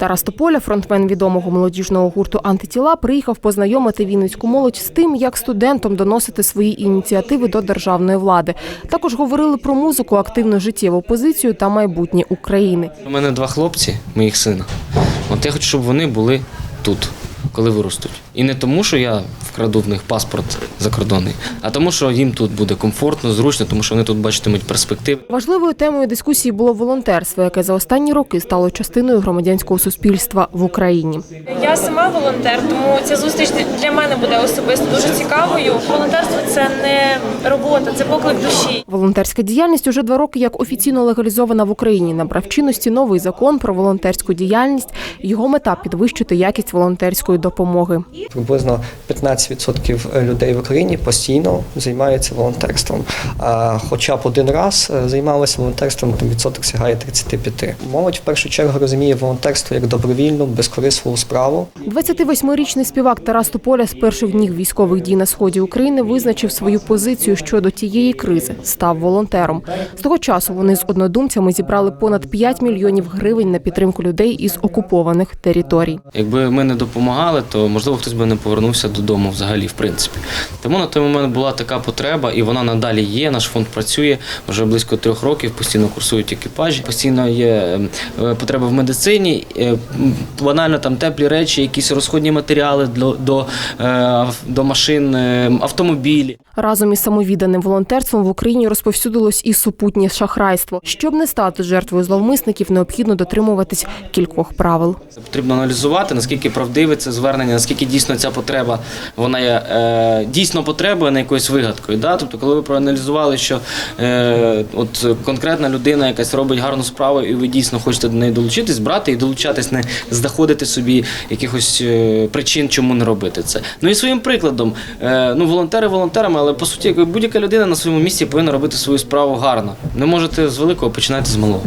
Тарас Тополя, фронтмен відомого молодіжного гурту Антитіла, приїхав познайомити вінницьку молодь з тим, як студентам доносити свої ініціативи до державної влади. Також говорили про музику, активну життєву позицію та майбутнє України. У мене два хлопці, моїх сина. От я хочу, щоб вони були тут, коли виростуть. І не тому, що я вкраду в них паспорт закордонний, а тому, що їм тут буде комфортно, зручно, тому що вони тут бачитимуть перспективи. Важливою темою дискусії було волонтерство, яке за останні роки стало частиною громадянського суспільства в Україні. Я сама волонтер, тому ця зустріч для мене буде особисто дуже цікавою. Волонтерство це не робота, це поклик душі. Волонтерська діяльність уже два роки як офіційно легалізована в Україні. Набрав чинності новий закон про волонтерську діяльність. Його мета підвищити якість волонтерської допомоги. Приблизно 15% людей в Україні постійно займаються волонтерством. А хоча б один раз е, займалися волонтерством, то відсоток сягає 35. Молодь в першу чергу розуміє волонтерство як добровільну, безкорисливу справу. 28-річний співак Тарас Тополя з перших днів військових дій на сході України визначив свою позицію щодо тієї кризи. Став волонтером. З того часу вони з однодумцями зібрали понад 5 мільйонів гривень на підтримку людей із окупованих територій. Якби ми не допомагали, то можливо хтось би не повернувся додому взагалі, в принципі. Тому на той момент була така потреба, і вона надалі є. Наш фонд працює вже близько трьох років, постійно курсують екіпажі, постійно є е, потреба в медицині. е, Банально там теплі речі, якісь розходні матеріали до, до, е, до машин, е, автомобілі. Разом із самовідданим волонтерством в Україні розповсюдилось і супутнє шахрайство. Щоб не стати жертвою зловмисників, необхідно дотримуватись кількох правил. Потрібно аналізувати, наскільки правдиве це звернення, наскільки дійсно ця потреба вона є е, дійсно потребою, а не якоюсь вигадкою. Да? Тобто, коли ви проаналізували, що е, от конкретна людина якась робить гарну справу, і ви дійсно хочете до неї долучитись, брати і долучатись, не знаходити собі якихось е, причин, чому не робити це. Ну і своїм прикладом, е, ну волонтери волонтерами, але по суті, будь-яка людина на своєму місці повинна робити свою справу гарно. Не можете з великого починати з малого.